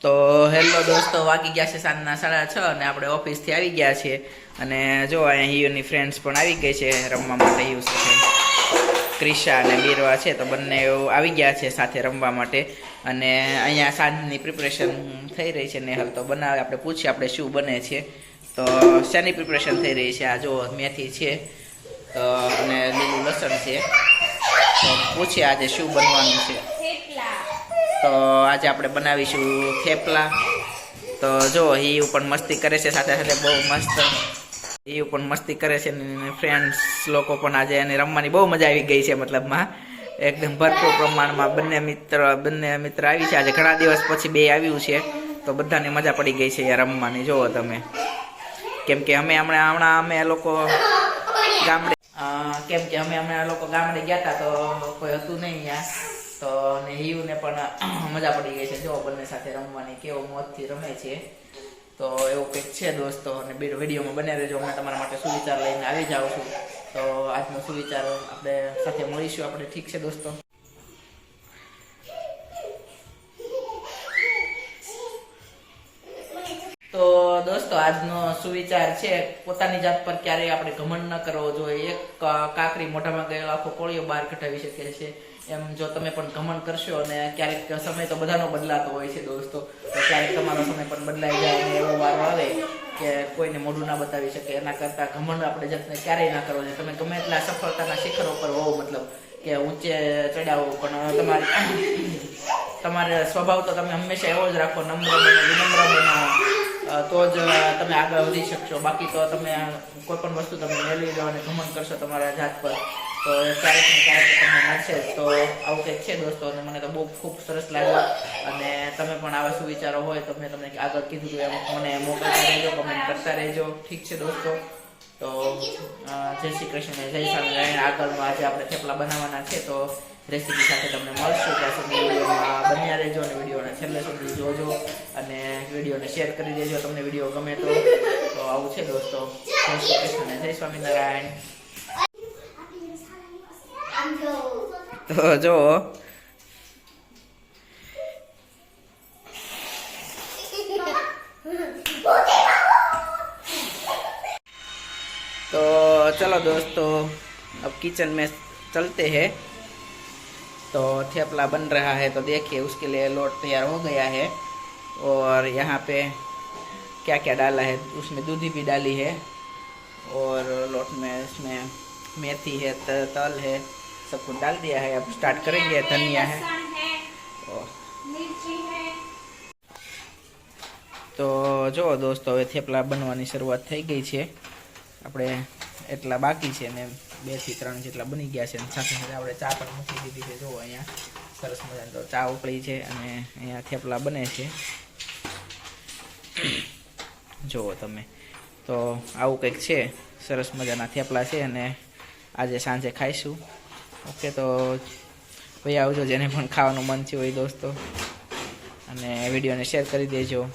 તો હેલો દોસ્તો, વાગી ગયા છે સાંજના સાડા છ અને આપણે ઓફિસથી આવી ગયા છીએ. અને જો અહીંયા હિયુની ફ્રેન્ડ્સ પણ આવી ગઈ છે રમવા માટે, હિયુ સાથે. ક્રિશા અને બીરવા છે, તો બંને આવી ગયા છે સાથે રમવા માટે. અને અહીંયા સાંજની પ્રિપરેશન થઈ રહી છે ને હાલ તો બનાવે, આપણે પૂછીએ આપણે શું બને છે. તો શાની પ્રિપરેશન થઈ રહી છે? આ જો મેથી છે, તો અને લીલું લસણ છે. તો પૂછીએ આજે શું બનવાનું છે. તો આજે આપણે બનાવીશું થેપલા. તો જો હિયુ પણ મસ્તી કરે છે, સાથે સાથે બહુ મસ્ત. હિયુ પણ મસ્તી કરે છે ફ્રેન્ડ્સ લોકો પણ આજે એને રમવાની બહુ મજા આવી ગઈ છે મતલબમાં. એકદમ ભરપૂર પ્રમાણમાં બંને મિત્ર બંને મિત્ર આવી છે. આજે ઘણા દિવસ પછી બે આવ્યું છે. તો બધાને મજા પડી ગઈ છે રમવાની. જુઓ તમે. કેમ કે અમે હમણાં હમણાં અમે લોકો ગામડે કેમ કે અમે હમણાં લોકો ગામડે ગયા હતા તો કોઈ હતું નહીં અહીંયા તો ને હિયુને પણ મજા પડી ગઈ છે. જો બંને સાથે રમવાની કેવો મોજથી રમે છે. તો એવો કંઈક છે દોસ્તો, અને વિડીયોમાં બને રહેજો. અમે તમારા માટે સુવિચાર લઈને આવી જાઉં છું. તો આજનો સુવિચાર આપણે સાથે મળીશું. આપણે ઠીક છે દોસ્તો? તો દોસ્તો, આજનો સુવિચાર છે, પોતાની જાત પર ક્યારેય આપણે ઘમંડ ન કરવો જોઈએ. એક કાકરી મોઢામાં ગયેલો આખો કોળીઓ બહાર કઢાવી શકે છે. એમ જો તમે પણ ઘમંડ કરશો અને ક્યારેક સમય તો બધાનો બદલાતો હોય છે દોસ્તો ક્યારેક તમારો સમય પણ બદલાઈ જાય અને એવો વારો આવે કે કોઈને મોઢું ના બતાવી શકે, એના કરતાં ઘમંડ આપણે જાતને ક્યારેય ના કરવો જોઈએ તમે ગમે એટલા સફળતાના શિખરો પર હોવ, મતલબ કે ઊંચે ચડાવો, પણ તમારે તમારે સ્વભાવ તો તમે હંમેશા એવો જ રાખો, નમ્ર વિનમ્ર બનાવો તો જ તમે આગળ વધી શકશો. બાકી તો તમે કોઈ પણ વસ્તુ તમે મેળવી લો અને ઘમંડ કરશો તમારા જાત પર. તો ક્યારેક ને ક્યારેક તમને મળશે. તો આવું કંઈક છે દોસ્તો, અને મને તો બહુ ખૂબ સરસ લાગ્યું. અને તમે પણ આવા સુવિચારો હોય તો મેં તમને આગળ કીધું હતું મને મોકલતા રહેજો કમેન્ટ કરતા રહેજો. ઠીક છે દોસ્તો. તો જય શ્રી કૃષ્ણ જય સ્વામિનારાયણ. આગળનું આજે આપણે થેપલા બનાવવાના છે, તો રેસીપી સાથે તમને મળશું. ત્યાં સુધી વિડીયોમાં બન્યા રહેજો અને વિડીયોને છેલ્લે સુધી જોજો. અને વિડીયોને શેર કરી દેજો, તમને વીડિયો ગમે તો. તો આવું છે દોસ્તો. જય શ્રી કૃષ્ણ જય સ્વામિનારાયણ. તો જો तो चलो दोस्तों, अब किचन में चलते हैं। तो थेपला बन रहा है तो देखिए उसके लिए लोट तैयार हो गया है। और यहाँ पे क्या क्या डाला है, उसमें दूधी भी डाली है। और लोट में इसमें मेथी है तल है। सब कुछ डाल दिया है अब स्टार्ट करेंगे धनिया है और તો જો દોસ્તો હવે થેપલા બનવાની શરૂઆત થઈ ગઈ છે આપણે એટલા બાકી છે ને બે થી ત્રણ જેટલા બની ગયા છે અને સાથે સાથે આપણે ચા પણ મૂકી દીધી છે જો અહીંયા સરસ મજાની તો ચા ઉકળી છે અને અહીંયા થેપલા બને છે જુઓ તમે તો આવું કંઈક છે સરસ મજાના થેપલા છે અને આજે સાંજે ખાઈશું ઓકે તો ભાઈ આવજો, જેને પણ ખાવાનું મન થયું હોય દોસ્તો. અને વિડીયોને શેર કરી દેજો.